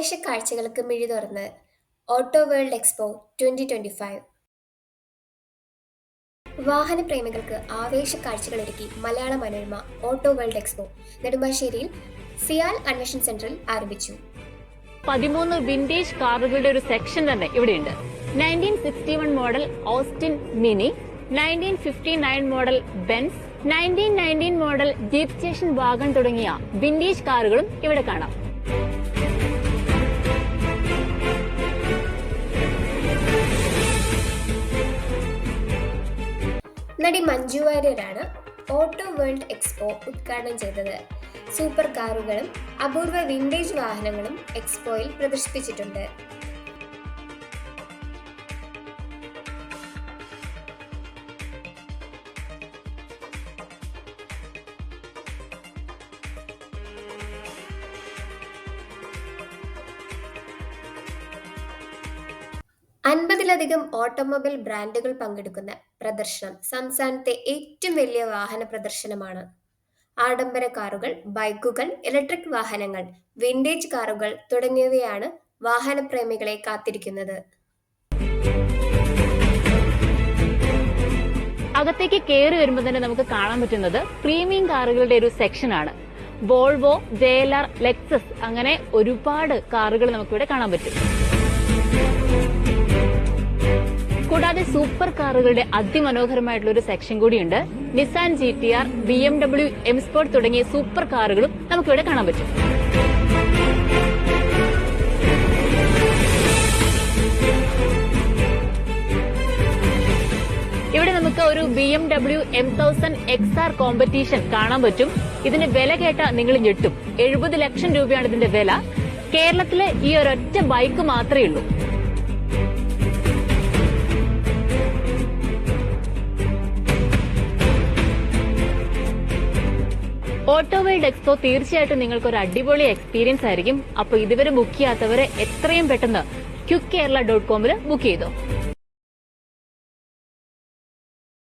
ആവേശ കാഴ്ചകൾക്ക് മിഴി തുറന്ന് auto world expo twenty twenty five. വാഹന പ്രേമികൾക്ക് ആവേശ കാഴ്ചകളൊരുക്കി Malayala Manorama auto world expo നെടുമ്പാശ്ശേരിയിൽ സിയാൽ കൺവെൻഷൻ സെന്ററിൽ ആരംഭിച്ചു. പതിമൂന്ന് വിന്റേജ് കാറുകളുടെ ഒരു സെക്ഷൻ തന്നെ ഇവിടെയുണ്ട്. Nineteen sixty one model Austin mini nineteen fifty nine model Benz nineteen nineteen model jeep station wagon തുടങ്ങിയ വിന്റേജ് കാറുകളും ഇവിടെ കാണാം. നടി മഞ്ജു വാര്യരാണ് ഓട്ടോ വേൾഡ് എക്സ്പോ ഉദ്ഘാടനം ചെയ്തത്. സൂപ്പർ കാറുകളും അപൂർവ വിന്റേജ് വാഹനങ്ങളും എക്സ്പോയിൽ പ്രദർശിപ്പിച്ചിട്ടുണ്ട്. അൻപതിലധികം ഓട്ടോമൊബൈൽ ബ്രാൻഡുകൾ പങ്കെടുക്കുന്ന പ്രദർശനം സംസ്ഥാനത്തെ ഏറ്റവും വലിയ വാഹന പ്രദർശനമാണ്. ആഡംബര കാറുകൾ ബൈക്കുകൾ ഇലക്ട്രിക് വാഹനങ്ങൾ വിന്റേജ് കാറുകൾ തുടങ്ങിയവയാണ് വാഹനപ്രേമികളെ കാത്തിരിക്കുന്നത്. അകത്തേക്ക് കയറി വരുമ്പോൾ തന്നെ നമുക്ക് കാണാൻ പറ്റുന്നത് പ്രീമിയം കാറുകളുടെ ഒരു സെക്ഷനാണ് Volvo J L R Lexus അങ്ങനെ ഒരുപാട് കാറുകൾ നമുക്കിവിടെ കാണാൻ പറ്റും. കൂടാതെ സൂപ്പർ കാറുകളുടെ അതിമനോഹരമായിട്ടുള്ള ഒരു സെക്ഷൻ കൂടിയുണ്ട്. Nissan G T R B M W M sport തുടങ്ങിയ സൂപ്പർ കാറുകളും നമുക്കിവിടെ കാണാൻ പറ്റും. ഇവിടെ നമുക്ക് ഒരു B M W M thousand X R competition കാണാൻ പറ്റും. ഇതിന്റെ വില കേട്ട നിങ്ങൾ ഞെട്ടും. എഴുപത് ലക്ഷം രൂപയാണ് ഇതിന്റെ വില. കേരളത്തിലെ ഈ ഒരൊറ്റ ബൈക്ക് മാത്രമേ ഉള്ളൂ. ഓട്ടോ വേൾഡ് എക്സ്പോ തീർച്ചയായിട്ടും നിങ്ങൾക്ക് ഒരു അടിപൊളി എക്സ്പീരിയൻസ് ആയിരിക്കും. അപ്പൊ ഇതുവരെ ബുക്ക് ചെയ്യാത്തവരെ എത്രയും പെട്ടെന്ന് ക്യുക്ക് കേരള ഡോട്ട് കോമിൽ ബുക്ക് ചെയ്തോ.